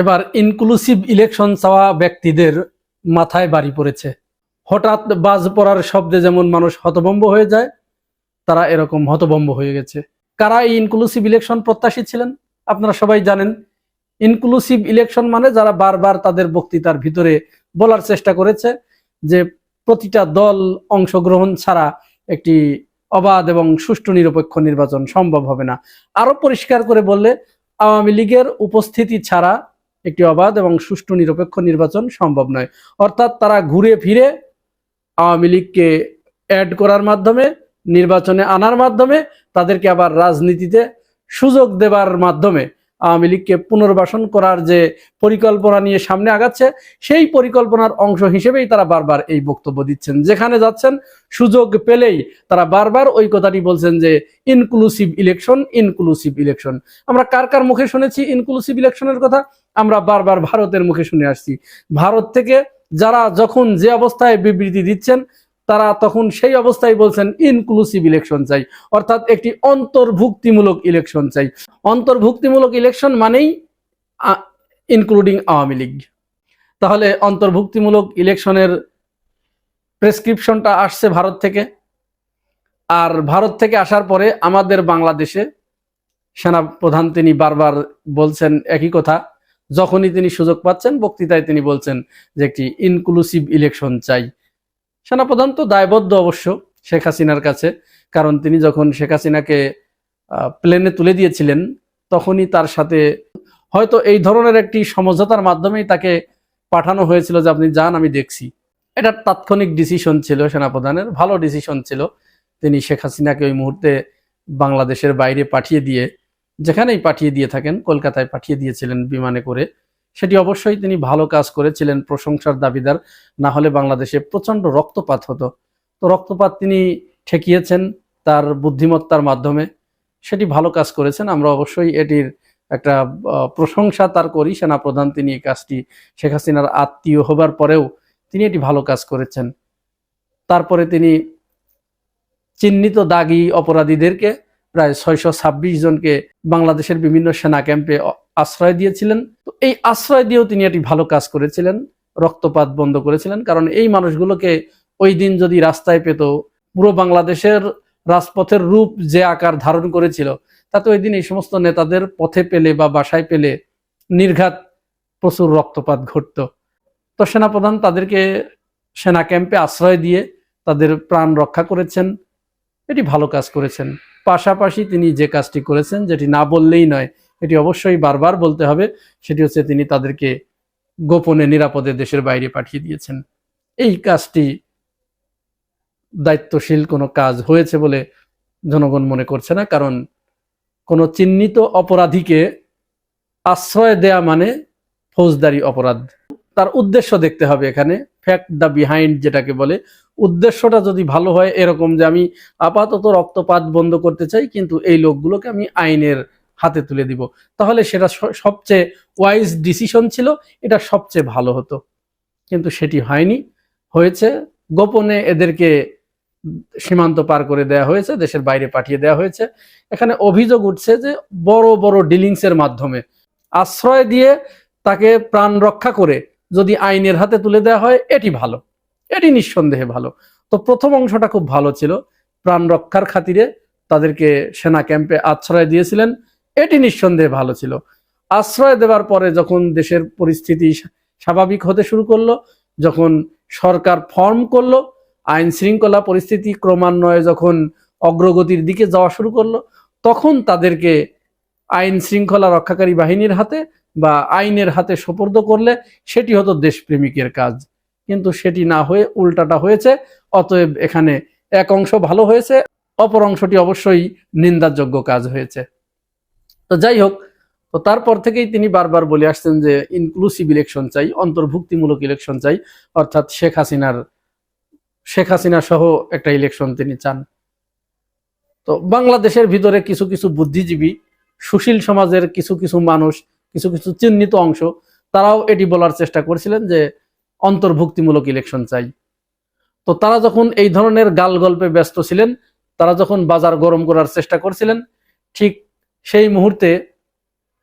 এবার inclusive election চাওয়া ব্যক্তিদের মাথায় বাড়ি পড়েছে। হঠাৎ বাজ পড়ার শব্দে যেমন মানুষ হতভম্ব হয়ে যায়, তারা এরকম হতভম্ব হয়ে গেছে। কারা এই ইনক্লুসিভ ইলেকশন প্রত্যাশী ছিলেন? আপনারা সবাই জানেন ইনক্লুসিভ ইলেকশন মানে যারা বারবার তাদের বক্তৃতার ভিতরে বলার চেষ্টা করেছে যে প্রতিটা দল অংশগ্রহণ ছাড়া একটি অবাধ এবং সুষ্ঠু নিরপেক্ষ নির্বাচন সম্ভব হবে না। আরও পরিষ্কার করে বললে, আওয়ামী লীগের উপস্থিতি ছাড়া একটি অবাধ এবং সুষ্ঠু নিরপেক্ষ নির্বাচন সম্ভব নয়। অর্থাৎ তারা ঘুরে ফিরে আওয়ামী লীগকে অ্যাড করার মাধ্যমে, নির্বাচনে আনার মাধ্যমে, তাদেরকে আবার রাজনীতিতে সুযোগ দেবার মাধ্যমে আওয়ামী লীগকে পুনর্বাসন করার যে পরিকল্পনা নিয়ে সামনে আগাচ্ছে, সেই পরিকল্পনার অংশ হিসেবেই তারা বারবার এই বক্তব্য দিচ্ছেন। যেখানে যাচ্ছেন, সুযোগ পেলেই তারা বারবার ওই কথাটি বলছেন যে ইনক্লুসিভ ইলেকশন ইনক্লুসিভ ইলেকশন আমরা কার কার মুখে শুনেছি ইনক্লুসিভ ইলেকশনের কথা? আমরা বারবার ভারতের মুখে শুনে আসছি। ভারত থেকে যারা যখন যে অবস্থায় বিবৃতি দিচ্ছেন, তারা তখন সেই অবস্থায় বলছেন ইনক্লুসিভ ইলেকশন চাই। অর্থাৎ একটি অন্তর্ভুক্তিমূলক ইলেকশন চাই। অন্তর্ভুক্তিমূলক ইলেকশন মানেই ইনক্লুডিং আওয়ামী লীগ। তাহলে অন্তর্ভুক্তিমূলক ইলেকশনের প্রেসক্রিপশনটা আসছে ভারত থেকে। আর ভারত থেকে আসার পরে আমাদের বাংলাদেশে সেনা প্রধান তিনি বারবার বলছেন একই কথা, যখনই তিনি সুযোগ পাচ্ছেন বক্তৃতায় তিনি বলছেন যে একটি ইনক্লুসিভ ইলেকশন চাই। সেনাপ্রধান তো দায়বদ্ধ অবশ্য শেখ হাসিনার কাছে, কারণ তিনি যখন শেখ হাসিনাকে প্লেনে তুলে দিয়েছিলেন, তখনই তার সাথে হয়তো এই ধরনের একটি সমঝোতার মাধ্যমেই তাকে পাঠানো হয়েছিল যে আপনি যান, আমি দেখছি। এটা তাৎক্ষণিক ডিসিশন ছিল সেনাপ্রধানের, ভালো ডিসিশন ছিল। তিনি শেখ হাসিনাকে ওই মুহূর্তে বাংলাদেশের বাইরে পাঠিয়ে দিয়ে, যেখানেই পাঠিয়ে দিয়ে থাকেন, কলকাতায় পাঠিয়ে দিয়েছিলেন বিমানে করে। সেটি অবশ্যই তিনি ভালো কাজ করেছিলেন, প্রশংসার দাবিদার। না হলে বাংলাদেশে প্রচণ্ড রক্তপাত হতো। তো রক্তপাত তিনি ঠেকিয়েছেন তার বুদ্ধিমত্তার মাধ্যমে। সেটি ভালো কাজ করেছেন। আমরা অবশ্যই এটির একটা প্রশংসা তার করি, সেনাপ্রধান তিনি এই কাজটি, শেখ হাসিনার আত্মীয় হবার পরেও তিনি এটি ভালো কাজ করেছেন। তারপরে তিনি চিহ্নিত দাগি অপরাধীদেরকে প্রায় ছয়শো ছাব্বিশ জনকে বাংলাদেশের বিভিন্ন সেনা ক্যাম্পে আশ্রয় দিয়েছিলেন। তো এই আশ্রয় দিয়েও তিনি এটি ভালো কাজ করেছিলেন, রক্তপাত বন্ধ করেছিলেন। কারণ এই মানুষগুলোকে ওই দিন যদি রাস্তায় পেত, পুরো বাংলাদেশের রাজপথের রূপ যে আকার ধারণ করেছিল, তাতে ওই দিন এই সমস্ত নেতাদের পথে পেলে বা বাসায় পেলে নির্ঘাত প্রচুর রক্তপাত ঘটত। তো সেনাপ্রধান তাদেরকে সেনা ক্যাম্পে আশ্রয় দিয়ে তাদের প্রাণ রক্ষা করেছেন। এটি ভালো কাজ করেছেন। পাশাপাশি তিনি যে কাজটি করেছেন, যেটি না বললেই নয়, এটি অবশ্যই বারবার বলতে হবে, সেটি হচ্ছে তিনি তাদেরকে গোপনে নিরাপদে দেশের বাইরে পাঠিয়ে দিয়েছেন। এই কাজটি দায়িত্বশীল কোনো কাজ হয়েছে বলে জনগণ মনে করছে না, কারণ কোনো চিহ্নিত অপরাধীকে আশ্রয় দেয়া মানে ফৌজদারি অপরাধ। তার উদ্দেশ্য দেখতে হবে এখানে ফ্যাক্ট দ্য বিহাইন্ড যেটাকে বলে। উদ্দেশ্যটা যদি ভালো হয় এরকম যে আমি আপাতত রক্তপাত বন্ধ করতে চাই, কিন্তু এই লোকগুলোকে আমি আইনের হাতে তুলে দিব। তাহলে সেটা সবচেয়ে ওয়াইজ ডিসিশন ছিল, এটা সবচেয়ে ভালো হতো। কিন্তু সেটি হয়নি, হয়েছে। গোপনে এদেরকে সীমান্ত পার করে দেওয়া হয়েছে, দেশের বাইরে পাঠিয়ে দেওয়া হয়েছে। এখানে অভিযোগ উঠছে যে বড় বড় ডিলিংস এর মাধ্যমে। আশ্রয় দিয়ে তাকে প্রাণ রক্ষা করে যদি আইনের হাতে তুলে দেওয়া হয়, এটি ভালো। এটি নিঃসন্দেহে ভালো। তো প্রথম অংশটা খুব ভালো ছিল। প্রাণ রক্ষার খাতিরে তাদেরকে সেনা ক্যাম্পে আশ্রয় দিয়েছিলেন। এটি নিঃসন্দেহে ভালো ছিল। আশ্রয় দেওয়ার পরে যখন দেশের পরিস্থিতি স্বা- স্বাভাবিক হতে শুরু করল, যখন সরকার ফর্ম করল আইন শৃঙ্খলা পরিস্থিতি ক্রমান্বয়ে যখন অগ্রগতির দিকে যাওয়া শুরু করল, তখন তাদেরকে আইন শৃঙ্খলা রক্ষাকারী বাহিনীর হাতে বা আইনের হাতে সোপর্দ করলে সেটি হতো দেশপ্রেমিকের কাজ। কিন্তু সেটি না হয়ে উল্টাটা হয়েছে, অতএব এখানে এক অংশ ভালো হয়েছে, অপর অংশটি অবশ্যই নিন্দাযোগ্য কাজ হয়েছে। তো যাই হোক, তো তারপর থেকেই তিনি বারবার বলে আসছেন যে ইনক্লুসিভ ইলেকশন চাই, অন্তর্ভুক্তিমূলক ইলেকশন চাই। অর্থাৎ শেখ হাসিনার শেখ হাসিনা সহ একটা ইলেকশন তিনি চান। তো বাংলাদেশের ভিতরে কিছু কিছু বুদ্ধিজীবী, সুশীল সমাজের কিছু কিছু মানুষ, কিছু কিছু চিহ্নিত অংশ, তারাও এটি বলার চেষ্টা করছিলেন যে অন্তর্ভুক্তিমূলক ইলেকশন চাই। তো তারা যখন এই ধরনের গাল গল্পে ব্যস্ত ছিলেন, তারা যখন বাজার গরম করার চেষ্টা করছিলেন, ঠিক সেই মুহূর্তে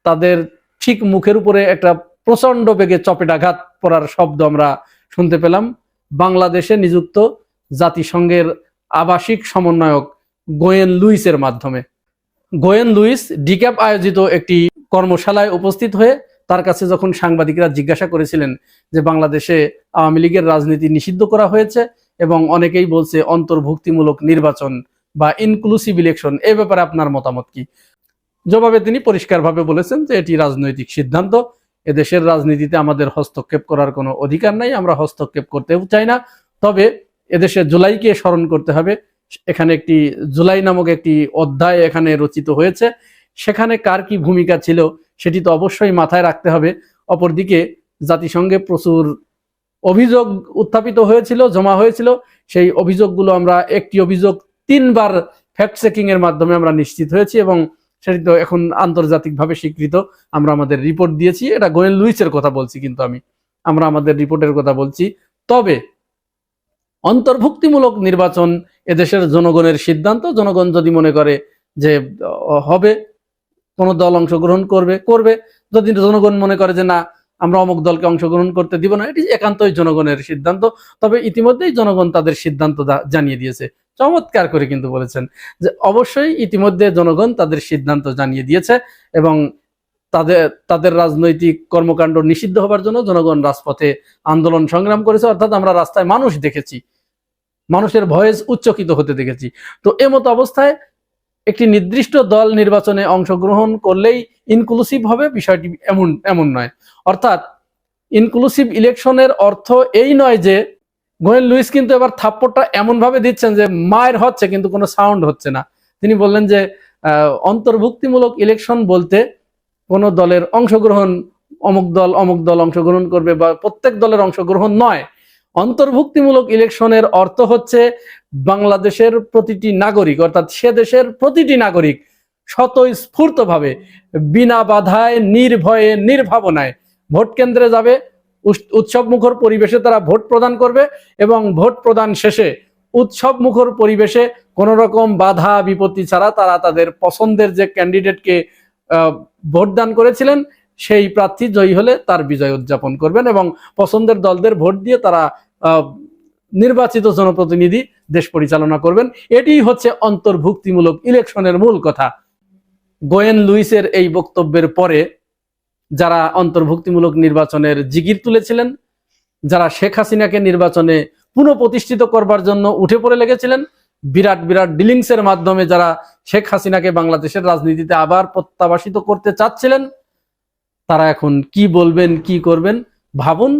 তাদের ঠিক মুখের উপরে একটা প্রচণ্ড বেগে চপেটাঘাত পড়ার শব্দ আমরা শুনতে পেলাম। বাংলাদেশে নিযুক্ত জাতিসংঘের আবাসিক সমন্বয়ক গোয়েন লুইসের মাধ্যমে। গোয়েন লুইস ডিক্যাপ আয়োজিত একটি কর্মশালায় উপস্থিত হয়ে তার কাছে যখন সাংবাদিকরা জিজ্ঞাসা করেছিলেন যে বাংলাদেশে আওয়ামী লীগের রাজনীতি নিষিদ্ধ করা হয়েছে এবং অনেকেই বলছে অন্তর্ভুক্তিমূলক নির্বাচন বা ইনক্লুসিভ ইলেকশন এ ব্যাপারে আপনার মতামত কি? জবাবে তিনি পরিষ্কারভাবে বলেছেন যে এটি রাজনৈতিক সিদ্ধান্ত। এদেশের রাজনীতিতে আমাদের হস্তক্ষেপ করার কোনো অধিকার নাই, আমরা হস্তক্ষেপ করতেও চাই না। তবে এদেশে জুলাইকে স্মরণ করতে হবে। এখানে একটি জুলাই নামক একটি অধ্যায় এখানে রচিত হয়েছে। সেখানে কার কি ভূমিকা ছিল সেটি তো অবশ্যই মাথায় রাখতে হবে। অপরদিকে জাতিসংঘে প্রচুর অভিযোগ উত্থাপিত হয়েছিল, জমা হয়েছিল। সেই অভিযোগগুলো আমরা, একটি অভিযোগ তিনবার ফ্যাক্ট চেকিং এর মাধ্যমে আমরা নিশ্চিত হয়েছি এবং সেটি তো এখন আন্তর্জাতিকভাবে স্বীকৃত। আমরা আমাদের রিপোর্ট দিয়েছি, এটা গোয়েন লুইসের কথা বলছি কিন্তু আমি। আমরা আমাদের রিপোর্টের কথা বলছি। তবে অন্তর্ভুক্তিমূলক নির্বাচন এদেশের জনগণের সিদ্ধান্ত, জনগণ যদি মনে করে যে হবে, কোন দল অংশগ্রহণ করবে করবে। যদি জনগণ মনে করে যে, না, আমরা অমুক দলকে অংশগ্রহণ করতে দিব না, এটি একান্তই জনগণের সিদ্ধান্ত। তবে ইতিমধ্যেই জনগণ তাদের সিদ্ধান্ত জানিয়ে দিয়েছে। চমৎকার করে কিন্তু বলেছেন যে অবশ্যই ইতিমধ্যে জনগণ তাদের সিদ্ধান্ত জানিয়ে দিয়েছে এবং তাদের তাদের রাজনৈতিক কর্মকাণ্ড নিষিদ্ধ হবার জন্য জনগণ রাজপথে আন্দোলন সংগ্রাম করেছে, অর্থাৎ আমরা রাস্তায় মানুষ দেখেছি, মানুষের ভয়েস উচ্চকিত হতে দেখেছি। তো এমতো অবস্থায় একটি নির্দিষ্ট দল নির্বাচনে অংশগ্রহণ করলেই ইনক্লুসিভ হবে, বিষয়টি এমন এমন নয়। অর্থাৎ ইনক্লুসিভ ইলেকশনের অর্থ এই নয় যে গোয়েন লুইস কিন্তু এবার থাপ্পড়টা এমন ভাবে দিচ্ছেন যে মায়ের হচ্ছে, কিন্তু কোনো সাউন্ড হচ্ছে না। তিনি বললেন যে অন্তর্ভুক্তিমূলক ইলেকশন বলতে কোন দলের অংশগ্রহণ অমুক দল অমুক দল অংশগ্রহণ করবে বা প্রত্যেক দলের অংশগ্রহণ নয়। অন্তর্ভুক্তিমূলক ইলেকশনের অর্থ হচ্ছে বাংলাদেশের প্রতিটি নাগরিক, অর্থাৎ সে দেশের প্রতিটি নাগরিক স্বতঃস্ফূর্তভাবে, বিনা বাধায়, নির্ভয়ে, নির্ভাবনায় ভোট কেন্দ্রে যাবে উৎসব মুখর পরিবেশে তারা ভোট প্রদান করবে এবং ভোট প্রদান শেষে উৎসব মুখর পরিবেশে কোন রকম বাধা বিপত্তি ছাড়া তারা তাদের পছন্দের যে ক্যান্ডিডেটকে ভোট দান করেছিলেন, সেই প্রার্থী জয়ী হলে তার বিজয় উদযাপন করবেন এবং পছন্দের দলদের ভোট দিয়ে তারা নির্বাচিত জনপ্রতিনিধি দেশ পরিচালনা করবেন। এটি হচ্ছে অন্তর্ভুক্তিমূলক ইলেকশনের মূল কথা। গোয়েন লুইসের এই বক্তব্যের পরে যারা অন্তর্ভুক্তিমূলক নির্বাচনের জিগির তুলেছিলেন, যারা শেখ হাসিনাকে নির্বাচনে পুনঃপ্রতিষ্ঠিত করবার জন্য উঠে পড়ে লেগেছিলেন, বিরাট বিরাট ডিলিংসের মাধ্যমে যারা শেখ হাসিনাকে বাংলাদেশের রাজনীতিতে আবার প্রত্যাবাসিত করতে চাচ্ছিলেন, তারা এখন কি বলবেন, কি করবেন, ভাবুন।